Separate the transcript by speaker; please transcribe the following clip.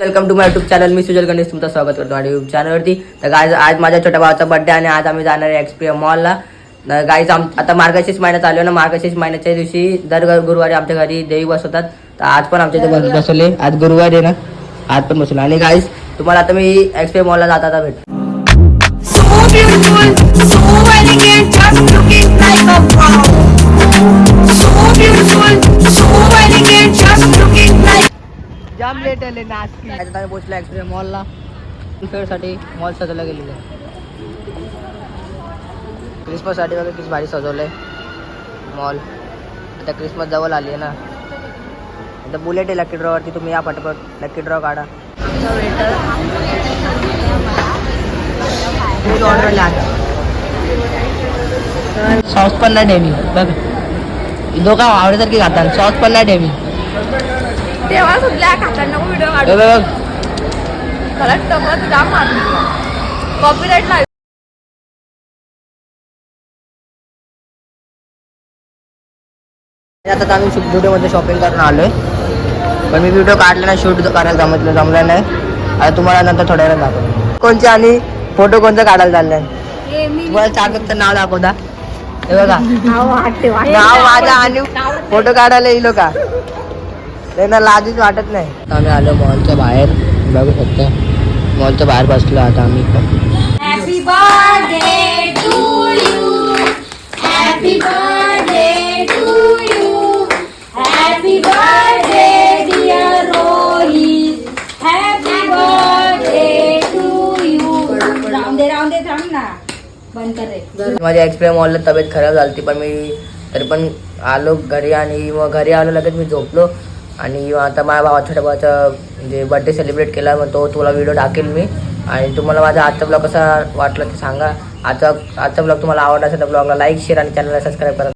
Speaker 1: Welcome to my YouTube channel मी सुजल गणेश तुमचं स्वागत करतो माझ्या युट्यूब चॅनलवरती तर गाय आज माझ्या छोट्या भावाचा बर्थडे आणि आज आम्ही जाणार आहे एक्सप्रियम मॉलला गाईच आम आता मार्गशीर्ष महिना चालू आहे ना. मार्गशीर्ष महिन्याच्या दिवशी दर गुरुवारी आमच्या घरी देवी बसवतात. तर आज पण आमच्या इथे बसवले. आज गुरुवार आहे ना. आज पण बसवले. आणि गाईस तुम्हाला आता मी एक्सप्रियम मॉलला जाता आता भेट जाम लेट आले नाचकी आता आम्ही पोहोचलो मॉलला फेअरसाठी मॉल सजवला गेलेलं आहे. क्रिसमससाठी वगैरे किती भारी सजवलं आहे मॉल आता क्रिसमस जवळ आली आहे ना. आता बुलेट आहे लकी ड्रॉवरती तुम्ही या पटपट. लकी ड्रॉ काढा. सॉस पण नाही डेमी बघ. दोघा आवडेसारखी खातात. सॉस पण नाही डेमी
Speaker 2: तेव्हा सुद्धा खाताना नको व्हिडिओ
Speaker 1: बघ
Speaker 2: खरंच जाम मारली. कॉपीराईट नाही.
Speaker 1: आता आम्ही व्हिडिओमध्ये शॉपिंग करून आलोय. पण मी व्हिडिओ काढला नाही शूट करायला जमतलं जमलं नाही. आता तुम्हाला नंतर थोड्या वेळात दाखवतो. कोणचे आणि फोटो कोणतं काढायला चाललंय? तुम्हाला चालत नाव दाखवता. हे बघा. नाव माझं आणि फोटो काढायला येईल का? त्यांना लाजच वाटत नाही. आम्ही आलो मॉलच्या बाहेर. बघू शकता. मॉलच्या बाहेर बसलो आता आम्ही. पण
Speaker 2: happy birthday to you happy birthday to you happy birthday dear Rohit happy birthday to you राहून दे राहून दे थांब ना. बंद कर रे.
Speaker 1: माझ्या एक्सप्रेस मॉलला तब्येत खराब झाली पण मी तरी पण आलो घरी आणि मग घरी आलो लगेच मी झोपलो. आणि आता माझ्या भावा छोट्या भावाचा म्हणजे बड्डे सेलिब्रेट केला मग तो तुला व्हिडिओ टाकेल मी. आणि तुम्हाला माझा आजचा ब्लॉग कसा वाटला ते सांगा. आजचा आजचा ब्लॉग तुम्हाला आवडला असेल तर ब्लॉगला लाईक शेअर आणि चॅनलला सबस्क्राईब करा.